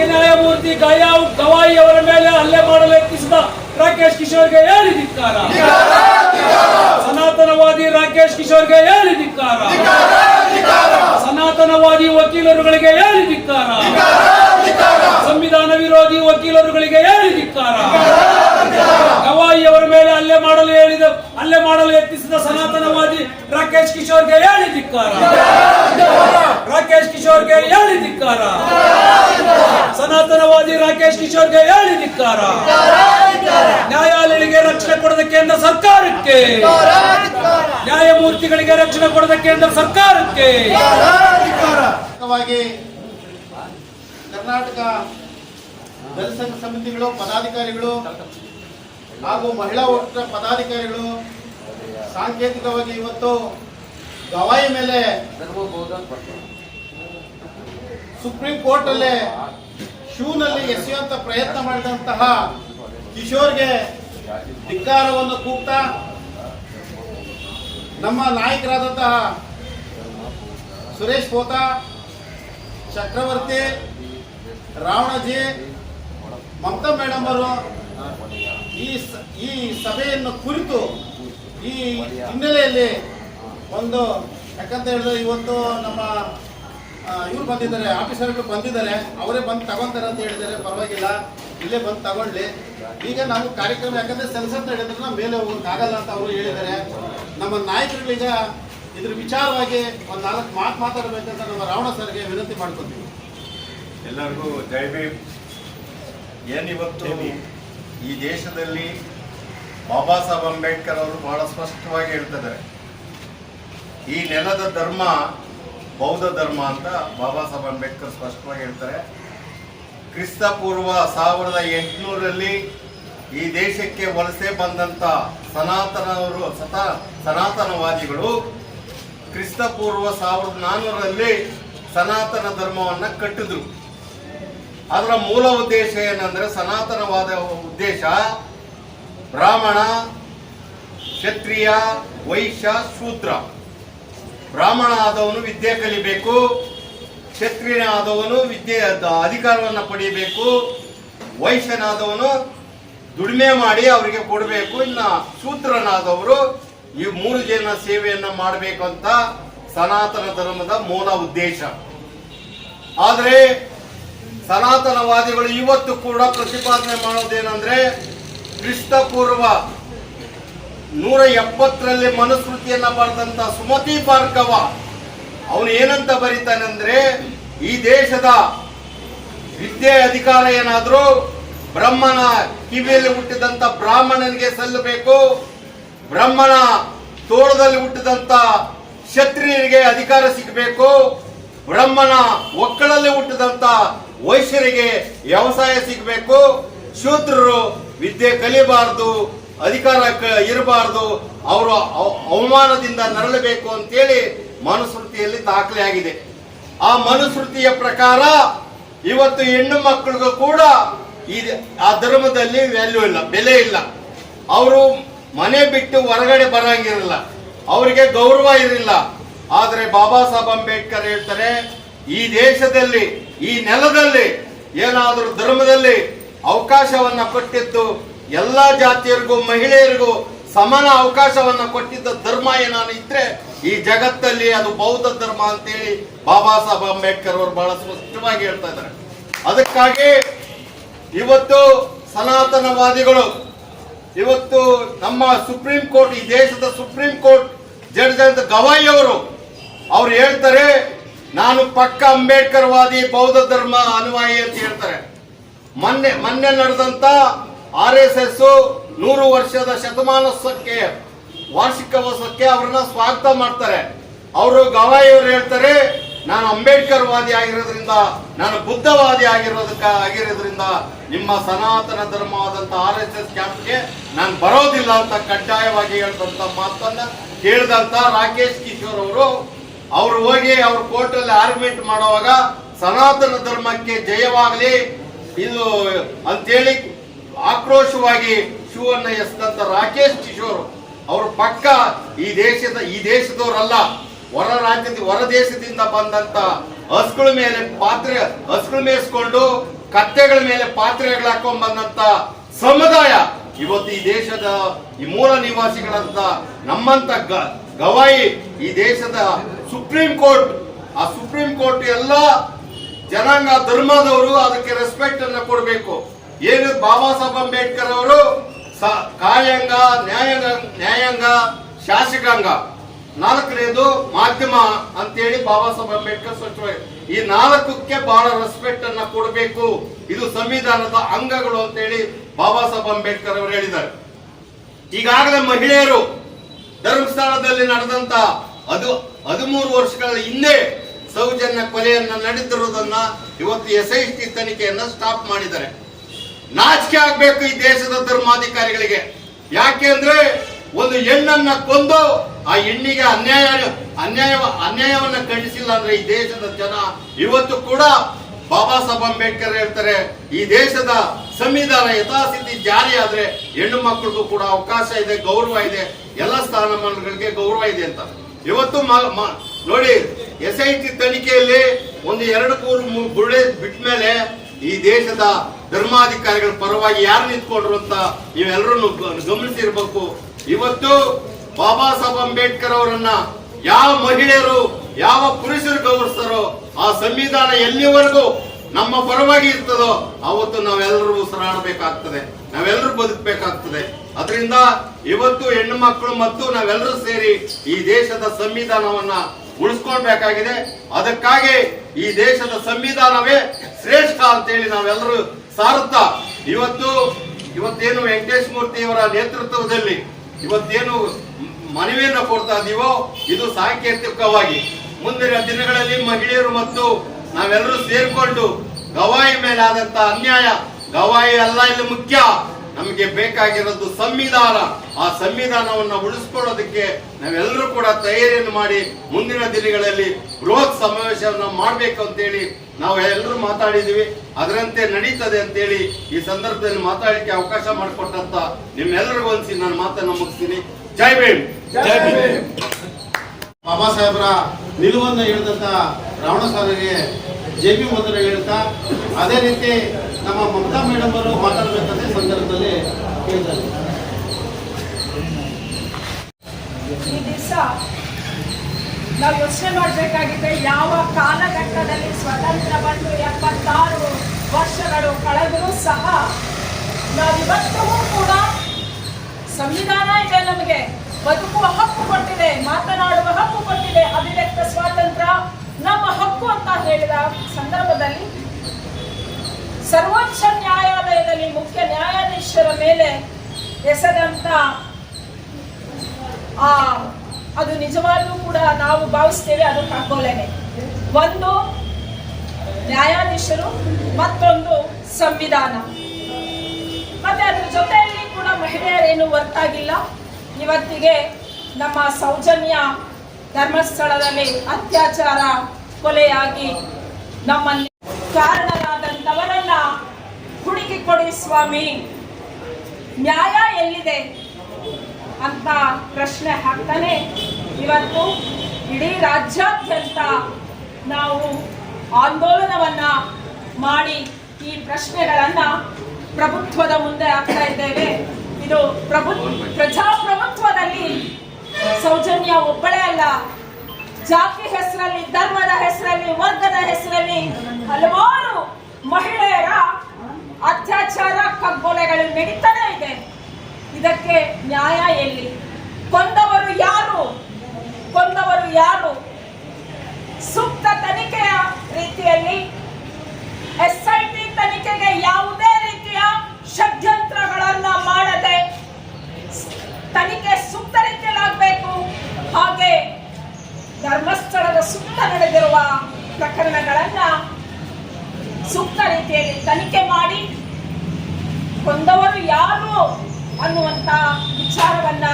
ಮುಖ್ಯ ನ್ಯಾಯಮೂರ್ತಿ ಗಯಾವ್ ಗವಾಯಿ ಅವರ ಮೇಲೆ ಹಲ್ಲೆ ಮಾಡಲು ಯತ್ನಿಸಿದ ರಾಕೇಶ್ ಕಿಶೋರ್ಗೆ ಹೇಳಿ ಧಿಕ್ಕಾರ. ಸನಾತನವಾದಿ ರಾಕೇಶ್ ಕಿಶೋರ್ಗೆ ಹೇಳಿ ಧಿಕ್ಕಾರ. ಸನಾತನವಾದಿ ವಕೀಲರುಗಳಿಗೆ ಹೇಳಿ ಧಿಕ್ಕಾರ. ಸಂವಿಧಾನ ವಿರೋಧಿ ವಕೀಲರುಗಳಿಗೆ ಹೇಳಿ ಧಿಕ್ಕಾರ. ಗವಾಯಿ ಅವರ ಮೇಲೆ ಹಲ್ಲೆ ಮಾಡಲು ಹೇಳಿದ, ಹಲ್ಲೆ ಮಾಡಲು ಯತ್ನಿಸಿದ ಸನಾತನವಾದಿ ರಾಕೇಶ್ ಕಿಶೋರ್ಗೆ ಹೇಳಿ ಧಿಕ್ಕಾರ ರಾಕೇಶ್ ಕಿಶೋರ್ಗೆ ಹೇಳಿ ಧಿಕ್ಕಾರ ಸನಾತನವಾದಿ ರಾಕೇಶ್ ಕಿಶೋರ್ಗೆ ಹೇಳಿ ಧಿಕ್ಕಾರ ನ್ಯಾಯಾಲಯಗಳಿಗೆ ರಕ್ಷಣೆ ಕೊಡದ ಕೇಂದ್ರ ಸರ್ಕಾರಕ್ಕೆ ನ್ಯಾಯಮೂರ್ತಿಗಳಿಗೆ ರಕ್ಷಣೆ ಕೊಡದ ಕೇಂದ್ರ ಸರ್ಕಾರಕ್ಕೆ. ಕರ್ನಾಟಕ ಜನಸಂಘ ಸಮಿತಿಗಳು, ಪದಾಧಿಕಾರಿಗಳು ಹಾಗೂ ಮಹಿಳಾ ಒಟ್ಟ ಪದಾಧಿಕಾರಿಗಳು ಸಾಂಕೇತಿಕವಾಗಿ ಇವತ್ತು ಗವಾಯಿ ಮೇಲೆ ಸುಪ್ರೀಂ ಕೋರ್ಟ್ ಅಲ್ಲೇ ಶೂನಲ್ಲಿ ಎಸೆಯುವಂತ ಪ್ರಯತ್ನ ಮಾಡಿದಂತಹ ಕಿಶೋರ್ಗೆ ಧಿಕ್ಕಾರವನ್ನು ಕೂಗ್ತಾ ನಮ್ಮ ನಾಯಕರಾದಂತಹ ಸುರೇಶ್ ಪೋತ, ಚಕ್ರವರ್ತಿ, ರಾವಣಜಿ, ಮಮತಾ ಮೇಡಮ್ ಅವರು ಈ ಈ ಸಭೆಯನ್ನು ಕುರಿತು ಈ ಹಿನ್ನೆಲೆಯಲ್ಲಿ ಒಂದು, ಯಾಕಂತ ಹೇಳಿದ್ರೆ ಇವತ್ತು ನಮ್ಮ ಇವ್ರು ಬಂದಿದ್ದಾರೆ, ಆಫೀಸರ್ಗಳು ಬಂದಿದ್ದಾರೆ, ಅವರೇ ಬಂದು ತಗೊಂತಾರೆ ಅಂತ ಹೇಳಿದ್ದಾರೆ, ಪರವಾಗಿಲ್ಲ, ಇಲ್ಲೇ ಬಂದು ತಗೊಳ್ಳಿ. ಈಗ ನಾವು ಕಾರ್ಯಕ್ರಮ ಯಾಕಂದ್ರೆ ಸೆನ್ಸರ್ ಹೇಳಿದ್ರೆ ಮೇಲೆ ಹೋಗೋಕ್ಕಾಗಲ್ಲ ಅಂತ ಅವರು ಹೇಳಿದ್ದಾರೆ. ನಮ್ಮ ನಾಯಕರುಗಳೀಗ ಇದ್ರ ವಿಚಾರವಾಗಿ ಒಂದು ನಾಲ್ಕು ಮಾತು ಮಾತಾಡಬೇಕಂತ ನಮ್ಮ ರಾವಣ ಸರ್ಗೆ ವಿನಂತಿ ಮಾಡ್ಕೊತೀವಿ. ಎಲ್ಲರಿಗೂ ಜೈ ಭೀಮ್. ಏನಿವತ್ತು ಈ ದೇಶದಲ್ಲಿ ಬಾಬಾ ಸಾಹೇಬ್ ಅಂಬೇಡ್ಕರ್ ಅವರು ಬಹಳ ಸ್ಪಷ್ಟವಾಗಿ ಹೇಳ್ತಿದ್ದಾರೆ ಈ ನೆಲದ ಧರ್ಮ ಬೌದ್ಧ ಧರ್ಮ ಅಂತ ಬಾಬಾ ಸಾಹೇಬ್ ಅಂಬೇಡ್ಕರ್ ಸ್ಪಷ್ಟವಾಗಿ ಹೇಳ್ತಾರೆ. ಕ್ರಿಸ್ತ ಪೂರ್ವ ಸಾವಿರದ ಎಂಟುನೂರಲ್ಲಿ ಈ ದೇಶಕ್ಕೆ ವಲಸೆ ಬಂದಂತ ಸನಾತನವರು, ಸತ ಸನಾತನವಾದಿಗಳು ಕ್ರಿಸ್ತ ಪೂರ್ವ ಸಾವಿರದ ನಾನ್ನೂರರಲ್ಲಿ ಸನಾತನ ಧರ್ಮವನ್ನು ಕಟ್ಟಿದ್ರು. ಅದರ ಮೂಲ ಉದ್ದೇಶ ಏನಂದ್ರೆ ಸನಾತನವಾದ ಉದ್ದೇಶ ಬ್ರಾಹ್ಮಣ, ಕ್ಷತ್ರಿಯ, ವೈಶ್ಯ, ಶೂದ್ರ. ಬ್ರಾಹ್ಮಣ ಆದವನು ವಿದ್ಯೆ ಕಲಿಬೇಕು ಕ್ಷತ್ರಿಯ ಆದವನು ವಿದ್ಯೆ ಅಧಿಕಾರವನ್ನು ಅಧಿಕಾರವನ್ನ ಪಡೆಯಬೇಕು, ವೈಶ್ಯನಾದವನು ದುಡಿಮೆ ಮಾಡಿ ಅವರಿಗೆ ಕೊಡಬೇಕು. ಇನ್ನ ಸೂತ್ರನಾದವರು ಈ ಮೂರು ಜನ ಸೇವೆಯನ್ನ ಮಾಡಬೇಕು ಅಂತ ಸನಾತನ ಧರ್ಮದ ಮೂಲ ಉದ್ದೇಶ. ಆದರೆ ಸನಾತನವಾದಿಗಳು ಇವತ್ತು ಕೂಡ ಪ್ರತಿಪಾದನೆ ಮಾಡೋದೇನಂದ್ರೆ ಕ್ರಿಸ್ತ ಪೂರ್ವ ನೂರ ಎಪ್ಪತ್ತರಲ್ಲಿ ಮನುಸ್ಮೃತಿಯನ್ನ ಬರೆದಂತ ಸುಮತಿ ಪಾರ್ಕವ ಅವನು ಏನಂತ ಬರೀತಾನಂದ್ರೆ, ಈ ದೇಶದ ವಿದ್ಯೆ ಅಧಿಕಾರ ಏನಾದ್ರೂ ಬ್ರಹ್ಮನ ಕಿವಿಯಲ್ಲಿ ಹುಟ್ಟಿದಂತ ಬ್ರಾಹ್ಮಣನಿಗೆ ಸಲ್ಲಬೇಕು. ಬ್ರಾಹ್ಮಣ ತೋಳದಲ್ಲಿ ಹುಟ್ಟಿದಂತ ಕ್ಷತ್ರಿಯರಿಗೆ ಅಧಿಕಾರ ಸಿಗಬೇಕು. ಬ್ರಾಹ್ಮಣ ಒಕ್ಕಳಲ್ಲಿ ಹುಟ್ಟಿದಂತ ವೈಶ್ಯರಿಗೆ ವ್ಯವಸಾಯ ಸಿಗಬೇಕು. ಶೂದ್ರರು ವಿದ್ಯೆ ಕಲಿಯಬಾರದು, ಅಧಿಕಾರ ಇರಬಾರದು, ಅವರು ಅವ- ಅವಮಾನದಿಂದ ನರಳಬೇಕು ಅಂತೇಳಿ ಮನುಸ್ಮೃತಿಯಲ್ಲಿ ದಾಖಲೆ ಆಗಿದೆ ಆ ಮನುಸ್ಮೃತಿಯ ಪ್ರಕಾರ ಇವತ್ತು ಹೆಣ್ಣು ಮಕ್ಕಳಿಗೂ ಕೂಡ ಈ ಆ ಧರ್ಮದಲ್ಲಿ ವ್ಯಾಲ್ಯೂ ಇಲ್ಲ, ಬೆಲೆ ಇಲ್ಲ. ಅವರು ಮನೆ ಬಿಟ್ಟು ಹೊರಗಡೆ ಬರಂಗಿರಲ್ಲ. ಅವರಿಗೆ ಗೌರವ ಇರಲಿಲ್ಲ. ಆದರೆ ಬಾಬಾ ಸಾಹೇಬ್ ಅಂಬೇಡ್ಕರ್ ಹೇಳ್ತಾರೆ, ಈ ದೇಶದಲ್ಲಿ, ಈ ನೆಲದಲ್ಲಿ, ಏನಾದರೂ ಧರ್ಮದಲ್ಲಿ ಅವಕಾಶವನ್ನ ಕೊಟ್ಟಿದ್ದು ಎಲ್ಲಾ ಜಾತಿಯರಿಗೂ, ಮಹಿಳೆಯರಿಗೂ ಸಮಾನ ಅವಕಾಶವನ್ನ ಕೊಟ್ಟಿದ್ದ ಧರ್ಮ ಏನಾದ್ರು ಇದ್ರೆ ಈ ಜಗತ್ತಲ್ಲಿ ಅದು ಬೌದ್ಧ ಧರ್ಮ ಅಂತೇಳಿ ಬಾಬಾ ಸಾಹೇಬ್ ಅಂಬೇಡ್ಕರ್ ಅವರು ಬಹಳ ಸ್ಪಷ್ಟವಾಗಿ ಹೇಳ್ತಾ ಇದ್ದಾರೆ. ಅದಕ್ಕಾಗಿ ಇವತ್ತು ಸನಾತನವಾದಿಗಳು, ಇವತ್ತು ನಮ್ಮ ಸುಪ್ರೀಂ ಕೋರ್ಟ್, ಈ ದೇಶದ ಸುಪ್ರೀಂ ಕೋರ್ಟ್ ಜಡ್ಜ್ ಅಂತ ಗವಾಯಿ ಅವರು, ಅವ್ರು ಹೇಳ್ತಾರೆ, ನಾನು ಪಕ್ಕ ಅಂಬೇಡ್ಕರ್ ವಾದಿ ಬೌದ್ಧ ಧರ್ಮ ಅನುಯಾಯಿ ಅಂತ ಹೇಳ್ತಾರೆ. ಮೊನ್ನೆ ಮೊನ್ನೆ ನಡೆದಂತ ಆರ್ ಎಸ್ ಎಸ್ ನೂರು ವರ್ಷದ ಶತಮಾನೋತ್ಸವಕ್ಕೆ, ವಾರ್ಷಿಕೋತ್ಸವಕ್ಕೆ ಅವ್ರನ್ನ ಸ್ವಾಗತ ಮಾಡ್ತಾರೆ. ಅವರು ಗವಾಯಿ ಅವರು ಹೇಳ್ತಾರೆ ನಾನು ಅಂಬೇಡ್ಕರ್ ವಾದಿ ಆಗಿರೋದ್ರಿಂದ, ನಾನು ಬುದ್ಧವಾದಿ ಆಗಿರೋದಕ್ಕ ಆಗಿರೋದ್ರಿಂದ ನಿಮ್ಮ ಸನಾತನ ಧರ್ಮವಾದಂತ ಆರ್ ಎಸ್ ಎಸ್ ಕ್ಯಾಂಪ್ಗೆ ನಾನು ಬರೋದಿಲ್ಲ ಅಂತ ಕಡ್ಡಾಯವಾಗಿ ಹೇಳಿದಂತ ಮಾತನ್ನ ಕೇಳಿದಂತ ರಾಕೇಶ್ ಕಿಶೋರ್ ಅವರು, ಅವ್ರು ಹೋಗಿ ಅವ್ರ ಕೋರ್ಟಲ್ಲಿ ಆರ್ಗ್ಯುಮೆಂಟ್ ಮಾಡುವಾಗ ಸನಾತನ ಧರ್ಮಕ್ಕೆ ಜಯವಾಗಲಿ, ಇದು ಅಂತೇಳಿ ಆಕ್ರೋಶವಾಗಿ ಶಿವನ್ನ ಎಸ್ದಂತ ರಾಕೇಶ್ ಕಿಶೋರ್ ಅವರು ಪಕ್ಕ ಈ ದೇಶದ ಈ ದೇಶದವರಲ್ಲ. ಹೊರ ರಾಜ್ಯದ, ಹೊರ ದೇಶದಿಂದ ಬಂದಂತ ಹಸುಗಳ ಮೇಲೆ ಪಾತ್ರೆ, ಹಸ್ಗಳು ಮೇಯಿಸ್ಕೊಂಡು ಕತ್ತೆಗಳ ಮೇಲೆ ಪಾತ್ರೆಗಳು ಹಾಕೊಂಡ್ ಬಂದಂತ ಸಮುದಾಯ ಇವತ್ತು ಈ ದೇಶದ ಈ ಮೂಲ ನಿವಾಸಿಗಳಂತ ನಮ್ಮಂತ ಗವಾಯಿ ಈ ದೇಶದ ಸುಪ್ರೀಂ ಕೋರ್ಟ್. ಆ ಸುಪ್ರೀಂ ಕೋರ್ಟ್ ಎಲ್ಲ ಜನಾಂಗ ಧರ್ಮದವರು ಅದಕ್ಕೆ ರೆಸ್ಪೆಕ್ಟ್ ಅನ್ನ ಕೊಡಬೇಕು. ಏನು ಬಾಬಾ ಸಾಹೇಬ್ ಅಂಬೇಡ್ಕರ್ ಅವರು ಕಾಯಂಗ ನ್ಯಾಯಾಂಗ ನ್ಯಾಯಾಂಗ, ಶಾಸಕಾಂಗ. ನಾಲ್ಕನೇದು ಮಾಧ್ಯಮ ಅಂತೇಳಿ ಬಾಬಾ ಸಾಹೇಬ್ ಅಂಬೇಡ್ಕರ್ ಸ್ವಚ್ಛವಾಗಿ. ಈ ನಾಲ್ಕಕ್ಕೆ ಬಹಳ ರೆಸ್ಪೆಕ್ಟ್ ಅನ್ನ ಕೊಡಬೇಕು. ಇದು ಸಂವಿಧಾನದ ಅಂಗಗಳು ಅಂತೇಳಿ ಬಾಬಾ ಸಾಹೇಬ್ ಅಂಬೇಡ್ಕರ್ ಅವರು ಹೇಳಿದ್ದಾರೆ. ಈಗಾಗಲೇ ಮಹಿಳೆಯರು ಧರ್ಮಸ್ಥಳದಲ್ಲಿ ನಡೆದಂತ ಅದು ಹದಿಮೂರು ವರ್ಷಗಳ ಹಿಂದೆ ಸೌಜನ್ಯ ಕೊಲೆಯನ್ನ ನಡೆದಿರುವುದನ್ನ ಇವತ್ತು ಎಸ್ ಐ ಟಿ ತನಿಖೆಯನ್ನ ಸ್ಟಾಪ್ ಮಾಡಿದ್ದಾರೆ. ನಾಚಿಕೆ ಆಗ್ಬೇಕು ಈ ದೇಶದ ಧರ್ಮಾಧಿಕಾರಿಗಳಿಗೆ. ಯಾಕೆ ಅಂದ್ರೆ ಒಂದು ಹೆಣ್ಣನ್ನ ಕೊಂದು ಆ ಹೆಣ್ಣಿಗೆ ಅನ್ಯಾಯ ಅನ್ಯಾಯ, ಅನ್ಯಾಯವನ್ನ ಖಂಡಿಸಿಲ್ಲ ಅಂದ್ರೆ ಈ ದೇಶದ ಜನ ಇವತ್ತು ಕೂಡ ಬಾಬಾ ಸಾಹೇಬ್ ಅಂಬೇಡ್ಕರ್ ಹೇಳ್ತಾರೆ, ಈ ದೇಶದ ಸಂವಿಧಾನ ಯಥಾಸ್ಥಿತಿ ಜಾರಿ ಆದ್ರೆ ಹೆಣ್ಣು ಮಕ್ಕಳಿಗೂ ಕೂಡ ಅವಕಾಶ ಇದೆ, ಗೌರವ ಇದೆ, ಎಲ್ಲ ಸ್ಥಾನಮಾನಗಳಿಗೆ ಗೌರವ ಇದೆ ಅಂತ. ಇವತ್ತು ನೋಡಿ, ಎಸ್ ಐ ಟಿ ತನಿಖೆಯಲ್ಲಿ ಒಂದು ಎರಡು ಮೂರು ಗುಳೆ ಬಿಟ್ಟ ಮೇಲೆ ಈ ದೇಶದ ಧರ್ಮಾಧಿಕಾರಿಗಳ ಪರವಾಗಿ ಯಾರು ನಿಂತ್ಕೊಂಡ್ರು ಅಂತ ನೀವೆಲ್ಲರೂ ಗಮನಿಸಿರ್ಬೇಕು. ಇವತ್ತು ಬಾಬಾ ಸಾಹೇಬ್ ಅಂಬೇಡ್ಕರ್ ಅವರನ್ನ ಯಾವ ಮಹಿಳೆಯರು, ಯಾವ ಪುರುಷರು ಗೌರವಿಸ್ತಾರೋ ಆ ಸಂವಿಧಾನ ಎಲ್ಲಿವರೆಗೂ ನಮ್ಮ ಪರವಾಗಿ ಇರ್ತದೋ ಅವತ್ತು ನಾವೆಲ್ಲರೂ ಉಸಿರಾಡಬೇಕಾಗ್ತದೆ, ನಾವೆಲ್ಲರೂ ಬದುಕಬೇಕಾಗ್ತದೆ. ಅದರಿಂದ ಇವತ್ತು ಹೆಣ್ಣು ಮಕ್ಕಳು ಮತ್ತು ನಾವೆಲ್ಲರೂ ಸೇರಿ ಈ ದೇಶದ ಸಂವಿಧಾನವನ್ನ ಉಳಿಸ್ಕೊಳ್ಬೇಕಾಗಿದೆ. ಅದಕ್ಕಾಗಿ ಈ ದೇಶದ ಸಂವಿಧಾನವೇ ಶ್ರೇಷ್ಠ ಅಂತೇಳಿ ನಾವೆಲ್ಲರೂ ಸಾರುತ್ತಾ, ಇವತ್ತು ಇವತ್ತೇನು ವೆಂಕಟೇಶ್ ಮೂರ್ತಿ ಅವರ ನೇತೃತ್ವದಲ್ಲಿ ಇವತ್ತೇನು ಮನವಿಯನ್ನು ಕೊಡ್ತಾ ಇದೀವೋ, ಇದು ಸಾಂಕೇತಿಕವಾಗಿ. ಮುಂದಿನ ದಿನಗಳಲ್ಲಿ ಮಹಿಳೆಯರು ಮತ್ತು ನಾವೆಲ್ಲರೂ ಸೇರಿಕೊಂಡು ಗವಾಯಿ ಮೇಲೆ ಆದಂತ ಅನ್ಯಾಯ, ಗವಾಯಿ ಅಲ್ಲ, ಇಲ್ಲಿ ಮುಖ್ಯ. ನಮಗೆ ಬೇಕಾಗಿರೋದು ಸಂವಿಧಾನ. ಆ ಸಂವಿಧಾನವನ್ನು ಉಳಿಸ್ಕೊಳ್ಳೋದಕ್ಕೆ ನಾವೆಲ್ಲರೂ ಕೂಡ ತಯಾರಿಯನ್ನು ಮಾಡಿ ಮುಂದಿನ ದಿನಗಳಲ್ಲಿ ಬೃಹತ್ ಸಮಾವೇಶವನ್ನು ಮಾಡಬೇಕು ಅಂತೇಳಿ ನಾವು ಎಲ್ಲರೂ ಮಾತಾಡಿದೀವಿ ಅದರಂತೆ ನಡೀತದೆ ಅಂತೇಳಿ ಈ ಸಂದರ್ಭದಲ್ಲಿ ಮಾತಾಡಲಿಕ್ಕೆ ಅವಕಾಶ ಮಾಡಿಕೊಟ್ಟಂತ ನಿಮ್ಮೆಲ್ಲರಿಗೂ ಅನ್ಸಿ ನಾನು ಮಾತನ್ನು ಮುಗಿಸ್ತೀನಿ. ಜೈ ಭೀಮ್. ಜೈ ಭೀಮ್. ಬಾಬಾ ಸಾಹೇಬರ ನಿಲುವನ್ನು ಹೇಳಿದಂತ ರಾವಣ ಸಾರಿಗೆ ಜೆ ಪಿ ಮೊದಲು ಹೇಳ್ತಾ ಅದೇ ರೀತಿ ನಮ್ಮ ಮಮತಾ ಮೇಡಮ್ ಅವರು ಮಾತಾಡಬೇಕಂತ ಸಂದರ್ಭದಲ್ಲಿ ಕೇಳಿದ್ದಾರೆ. ನಾವು ಯೋಚನೆ ಮಾಡಬೇಕಾಗಿದೆ, ಯಾವ ಕಾಲಘಟ್ಟದಲ್ಲಿ ಸ್ವತಂತ್ರ ಬಂದು ಎಪ್ಪತ್ತಾರು ವರ್ಷಗಳು ಕಳೆದರೂ ಸಹ ನಾವಿವತ್ತೂ ಕೂಡ ಸಂವಿಧಾನ ಇದೆ ನಮಗೆ. ಬದುಕುವ ಹಕ್ಕು ಕೊಟ್ಟಿದೆ, ಮಾತನಾಡುವ ಹಕ್ಕು ಕೊಟ್ಟಿದೆ, ಅಭಿವ್ಯಕ್ತ ಸ್ವಾತಂತ್ರ್ಯ ನಮ್ಮ ಹಕ್ಕು ಅಂತ ಹೇಳಿದ ಸಂದರ್ಭದಲ್ಲಿ ಸರ್ವೋಚ್ಚ ನ್ಯಾಯಾಲಯದಲ್ಲಿ ಮುಖ್ಯ ನ್ಯಾಯಾಧೀಶರ ಮೇಲೆ ಎಸೆದಂತ ಆ ಅದು ನಿಜವಾಗ್ಲೂ ಕೂಡ ನಾವು ಭಾವಿಸ್ತೇವೆ, ಅದು ಕಗ್ಗೊಲೆನೆ ಒಂದು ನ್ಯಾಯಾಧೀಶರು, ಮತ್ತೊಂದು ಸಂವಿಧಾನ. ಮತ್ತೆ ಅದ್ರ ಜೊತೆಯಲ್ಲಿ ಕೂಡ ಮಹಿಳೆಯರೇನು ಹೊರತಾಗಿಲ್ಲ. ಇವತ್ತಿಗೆ ನಮ್ಮ ಸೌಜನ್ಯ ಧರ್ಮಸ್ಥಳದಲ್ಲಿ ಅತ್ಯಾಚಾರ ಕೊಲೆಯಾಗಿ ನಮ್ಮಲ್ಲಿ ಕಾರಣರಾದಂಥವರನ್ನ ಹುಡುಕಿ ಕೊಡಿ ಸ್ವಾಮಿ. ನ್ಯಾಯ ಎಲ್ಲಿದೆ? ಅಂತ ಪ್ರಶ್ನೆ ಹಾಕ್ತಾನೆ. ಇವತ್ತು ಇಡೀ ರಾಜ್ಯಾದ್ಯಂತ ನಾವು ಆಂದೋಲನವನ್ನ ಮಾಡಿ ಈ ಪ್ರಶ್ನೆಗಳನ್ನ ಪ್ರಭುತ್ವದ ಮುಂದೆ ಹಾಕ್ತಾ ಇದ್ದೇವೆ. ಇದು ಪ್ರಭು, ಪ್ರಜಾಪ್ರಭುತ್ವದಲ್ಲಿ ಸೌಜನ್ಯ ಒಬ್ಬಳೇ ಅಲ್ಲ. ಜಾತಿ ಹೆಸರಲ್ಲಿ, ಧರ್ಮದ ಹೆಸರಲ್ಲಿ, ವರ್ಗದ ಹೆಸರಲ್ಲಿ ಹಲವಾರು ಮಹಿಳೆಯರ ಅತ್ಯಾಚಾರ ಕಗ್ಗೊಲೆಗಳು ನಡೀತಾನೆ ಇದೆ. ಇದಕ್ಕೆ ನ್ಯಾಯ ಎಲ್ಲಿ? ಕೊಂದವರು ಯಾರು? ಕೊಂದವರು ಯಾರು? ಸೂಕ್ತ ತನಿಖೆಯ ರೀತಿಯಲ್ಲಿ ಎಸ್ಐಟಿ ತನಿಖೆಗೆ ಯಾವುದೇ ರೀತಿಯ ಷಡ್ಯಂತ್ರಗಳನ್ನ ಮಾಡದೆ ತನಿಖೆ ಸೂಕ್ತ ರೀತಿಯಲ್ಲಾಗಬೇಕು. ಹಾಗೆ ಧರ್ಮಸ್ಥಳದ ಸುತ್ತ ನಡೆದಿರುವ ಪ್ರಕರಣಗಳನ್ನ ಸೂಕ್ತ ರೀತಿಯಲ್ಲಿ ತನಿಖೆ ಮಾಡಿ ಕೊಂದವರು ಯಾರು ಅನ್ನುವಂತ ವಿಚಾರವನ್ನ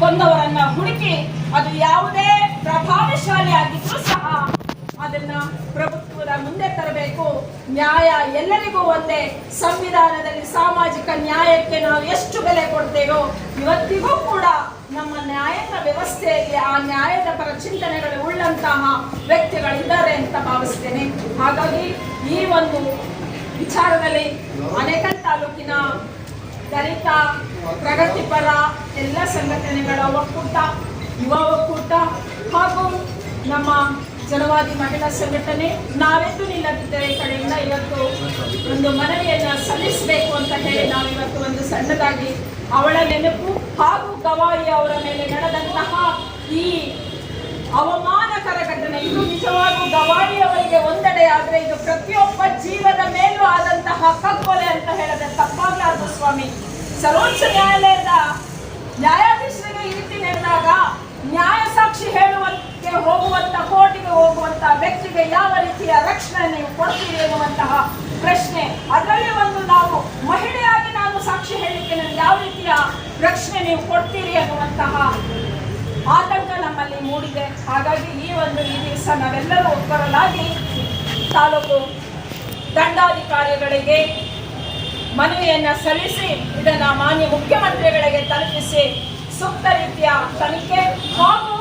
ಕೊಂದವರನ್ನ ಹುಡುಕಿ ಅದು ಯಾವುದೇ ಪ್ರಭಾವಶಾಲಿ ಆಗಿದ್ರೂ ಸಹ ಅದನ್ನ ಪ್ರಭುತ್ವದ ಮುಂದೆ ತರಬೇಕು. ನ್ಯಾಯ ಎಲ್ಲರಿಗೂ ಒಂದೇ. ಸಂವಿಧಾನದಲ್ಲಿ ಸಾಮಾಜಿಕ ನ್ಯಾಯಕ್ಕೆ ನಾವು ಎಷ್ಟು ಬೆಲೆ ಕೊಡ್ತೇವೋ ಇವತ್ತಿಗೂ ಕೂಡ ನಮ್ಮ ನ್ಯಾಯದ ವ್ಯವಸ್ಥೆಯಲ್ಲಿ ಆ ನ್ಯಾಯದ ಪರ ಚಿಂತನೆಗಳು ಉಳ್ಳಂತಹ ವ್ಯಕ್ತಿಗಳಿದ್ದಾರೆ ಅಂತ ಭಾವಿಸ್ತೇನೆ. ಹಾಗಾಗಿ ಈ ಒಂದು ವಿಚಾರದಲ್ಲಿ ಅನೇಕ ತಾಲೂಕಿನ ದಲಿತ, ಪ್ರಗತಿಪರ ಎಲ್ಲ ಸಂಘಟನೆಗಳ ಒಕ್ಕೂಟ, ಯುವ ಒಕ್ಕೂಟ ಹಾಗೂ ನಮ್ಮ ಜನವಾದಿ ಮಹಿಳಾ ಸಂಘಟನೆ ನಾವೆಂದು ನಿಲ್ಲದಿದ್ದರೆ ಕಡೆಯಿಂದ ಇವತ್ತು ಒಂದು ಮನವಿಯನ್ನು ಸಲ್ಲಿಸಬೇಕು ಅಂತ ಹೇಳಿ ನಾವು ಇವತ್ತು ಒಂದು ಸಣ್ಣದಾಗಿ ಅವಳ ನೆನಪು ಹಾಗೂ ಗವಾಯಿ ಅವರ ಮೇಲೆ ನಡೆದಂತಹ ಈ ಅವಮಾನಕರ ಘಟನೆ. ಇದು ನಿಜವಾಗೂ ಗವಾಯಿ ಅವರಿಗೆ ಒಂದೆಡೆ ಆದರೆ ಇದು ಪ್ರತಿಯೊಬ್ಬ ಜೀವದ ಮೇಲೂ ಆದಂತಹ ಕಗ್ಗೊಲೆ ಅಂತ ಹೇಳಿದ್ರೆ ತಪ್ಪಾಗಲಾರದು ಸ್ವಾಮಿ. ಸರ್ವೋಚ್ಚ ನ್ಯಾಯಾಲಯದ ನ್ಯಾಯಾಧೀಶರಿಗೆ ಈ ರೀತಿ ನಡೆದಾಗ ನ್ಯಾಯ ಸಾಕ್ಷಿ ಹೇಳುವಂತೆ ಹೋಗುವಂತ, ಕೋರ್ಟಿಗೆ ಹೋಗುವಂತ ವ್ಯಕ್ತಿಗೆ ಯಾವ ರೀತಿಯ ರಕ್ಷಣೆ ನೀವು ಕೊಡ್ತೀರಿ ಎನ್ನುವಂತಹ ಪ್ರಶ್ನೆ. ಅದರಲ್ಲಿ ಒಂದು ನಾವು ಮಹಿಳೆಯಾಗಿ ನಾನು ಸಾಕ್ಷಿ ಹೇಳಿಕೆ ಯಾವ ರೀತಿಯ ರಕ್ಷಣೆ ನೀವು ಕೊಡ್ತೀರಿ ಅನ್ನುವಂತಹ ಆತಂಕ ನಮ್ಮಲ್ಲಿ ಮೂಡಿದೆ. ಹಾಗಾಗಿ ಈ ಒಂದು ಈ ದಿವಸ ನಾವೆಲ್ಲರೂ ಒಬ್ಬರಲ್ಲಾಗಿ ತಾಲೂಕು ದಂಡಾಧಿಕಾರಿಗಳಿಗೆ ಮನವಿಯನ್ನು ಸಲ್ಲಿಸಿ, ಇದನ್ನು ಮಾನ್ಯ ಮುಖ್ಯಮಂತ್ರಿಗಳಿಗೆ ತಲುಪಿಸಿ ಸೂಕ್ತ ರೀತಿಯ ತನಿಖೆ ಹಾಗೂ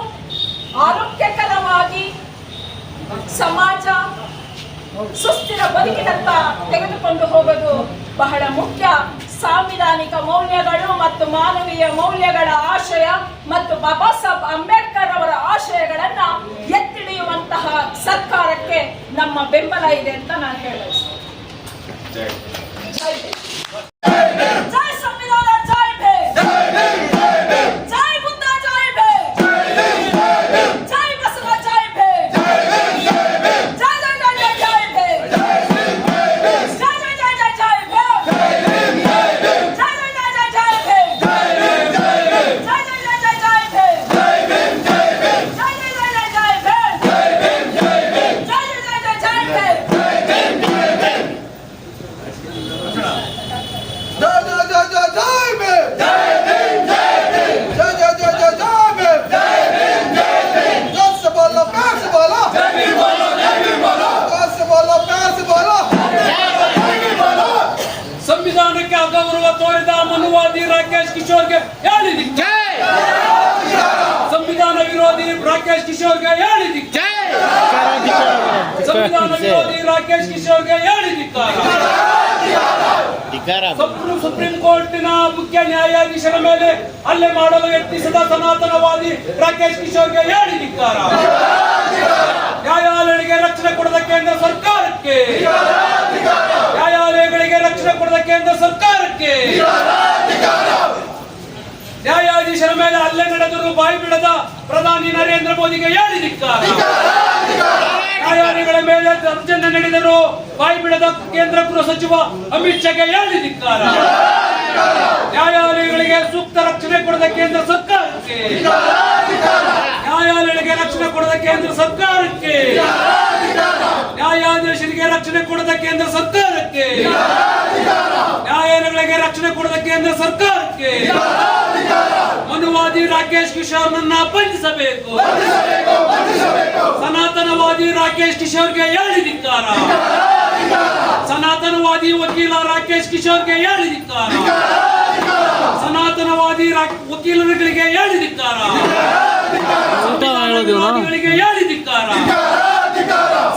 ಆರೋಗ್ಯಕರವಾಗಿ ಸಮಾಜ ಸುಸ್ಥಿರ ಬದುಕಿನತ್ತ ತೆಗೆದುಕೊಂಡು ಹೋಗೋದು ಬಹಳ ಮುಖ್ಯ. ಸಾಂವಿಧಾನಿಕ ಮೌಲ್ಯಗಳು ಮತ್ತು ಮಾನವೀಯ ಮೌಲ್ಯಗಳ ಆಶಯ ಮತ್ತು ಬಾಬಾ ಸಾಹೇಬ್ ಅಂಬೇಡ್ಕರ್ ಅವರ ಆಶಯಗಳನ್ನ ಸರ್ಕಾರಕ್ಕೆ ನಮ್ಮ ಬೆಂಬಲ ಇದೆ ಅಂತ ನಾನು ಹೇಳಲು ರಾಕೇಶ್ ಕಿಶೋರ್ಗೆ ಹೇಳಿದಿಕ್ಕೆ ಸಂವಿಧಾನ ವಿರೋಧಿ ರಾಕೇಶ್ ಕಿಶೋರ್ಗೆ ಹೇಳಿದಿಕ್ಕೆ ಸಂವಿಧಾನ ವಿರೋಧಿ ರಾಕೇಶ್ ಕಿಶೋರ್ಗೆ ಸುಪ್ರೀಂ ಸುಪ್ರೀಂ ಕೋರ್ಟಿನ ಮುಖ್ಯ ನ್ಯಾಯಾಧೀಶರ ಮೇಲೆ ಹಲ್ಲೆ ಮಾಡಲು ಯತ್ನಿಸಿದ ಸನಾತನವಾದಿ ರಾಕೇಶ್ ಕಿಶೋರ್ಗೆ ಹೇಳಿದಿಕ್ಕಾರ ನ್ಯಾಯಾಲಯಗಳಿಗೆ ರಕ್ಷಣೆ ಕೊಡದ ಕೇಂದ್ರ ಸರ್ಕಾರಕ್ಕೆ ನ್ಯಾಯಾಲಯಗಳಿಗೆ ರಕ್ಷಣೆ ಕೊಡದ ಕೇಂದ್ರ ಸರ್ಕಾರಕ್ಕೆ ನ್ಯಾಯಾಧೀಶರ ಮೇಲೆ ಹಲ್ಲೆ ನಡೆದರು ಬಾಯಿ ಬಿಡದ ಪ್ರಧಾನಿ ನರೇಂದ್ರ ಮೋದಿಗೆ ಹೇಳಿದಿಕ್ಕಾರಿಗಳ ಮೇಲೆ ದೌರ್ಜನ್ಯ ನಡೆದರು ಬಾಯಿ ಬಿಡದ ಕೇಂದ್ರ ಗೃಹ ಸಚಿವ ಅಮಿತ್ ಶಾಗೆ ಹೇಳಿದಿಕ್ಕಾರ ನ್ಯಾಯಾಲಯಗಳಿಗೆ ಸೂಕ್ತ ರಕ್ಷಣೆ ಕೊಡದ ಕೇಂದ್ರ ಸರ್ಕಾರಕ್ಕೆ? ನ್ಯಾಯಾಲಯಗಳಿಗೆ ರಕ್ಷಣೆ ಕೊಡದ ಕೇಂದ್ರ ಸರ್ಕಾರಕ್ಕೆ? ನ್ಯಾಯಾಧೀಶರಿಗೆ ರಕ್ಷಣೆ ಕೊಡದ ಕೇಂದ್ರ ಸರ್ಕಾರಕ್ಕೆ. ನ್ಯಾಯಾಲಯಗಳಿಗೆ ರಕ್ಷಣೆ ಕೊಡದ ಕೇಂದ್ರ ಸರ್ಕಾರಕ್ಕೆ. ಮನುವಾದಿ ರಾಕೇಶ್ ಕಿಶೋರ್ನನ್ನ ಬಂಧಿಸಬೇಕು. ಸನಾತನವಾದಿ ರಾಕೇಶ್ ಕಿಶೋರ್ಗೆ ಹೇಳಿದಿಕ್ಕಾರ ಸನಾತನವಾದಿ ವಕೀಲ ರಾಕೇಶ್ ಕಿಶೋರ್ಗೆ ಹೇಳಿದಿಕ್ಕಾರ ಸನಾತನವಾದಿ ವಕೀಲರುಗಳಿಗೆ ಹೇಳಿದಿಕ್ಕಾರ ಹೇಳಿದಿಕ್ಕಾರ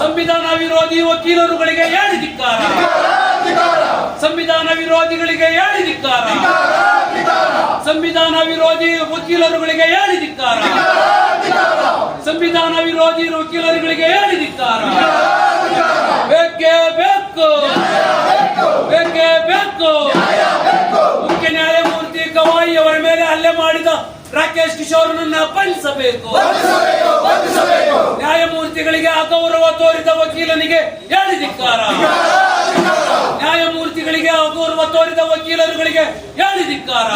ಸಂವಿಧಾನ ವಿರೋಧಿ ವಕೀಲರುಗಳಿಗೆ ಹೇಳಿದಿಕ್ಕಾರ ಸಂವಿಧಾನ ವಿರೋಧಿಗಳಿಗೆ ಹೇಳಿದಿಕ್ಕಾರ ಸಂವಿಧಾನ ವಿರೋಧಿ ವಕೀಲರುಗಳಿಗೆ ಹೇಳಿದಿಕ್ಕಾರ ಸಂವಿಧಾನ ವಿರೋಧಿ ವಕೀಲರುಗಳಿಗೆ ಹೇಳಿದಿಕ್ಕಾರ ಬೇಕೇ ಬೇಕು. ಬೇಕೇ ಬೇಕು. ಮುಖ್ಯ ನ್ಯಾಯಮೂರ್ತಿ ಗವಾಯಿ ಅವರ ಮೇಲೆ ಹಲ್ಲೆ ಮಾಡಿದ ರಾಕೇಶ್ ಕಿಶೋರ್ನನ್ನ ಬಂಧಿಸಬೇಕು. ವಕೀಲನಿಗೆ ಹೇಳಿದಿಕ್ಕಾರ ನ್ಯಾಯಮೂರ್ತಿಗಳಿಗೆ ಅಗೌರವ ತೋರಿದ ವಕೀಲರುಗಳಿಗೆ ಹೇಳಿದಿಕ್ಕಾರ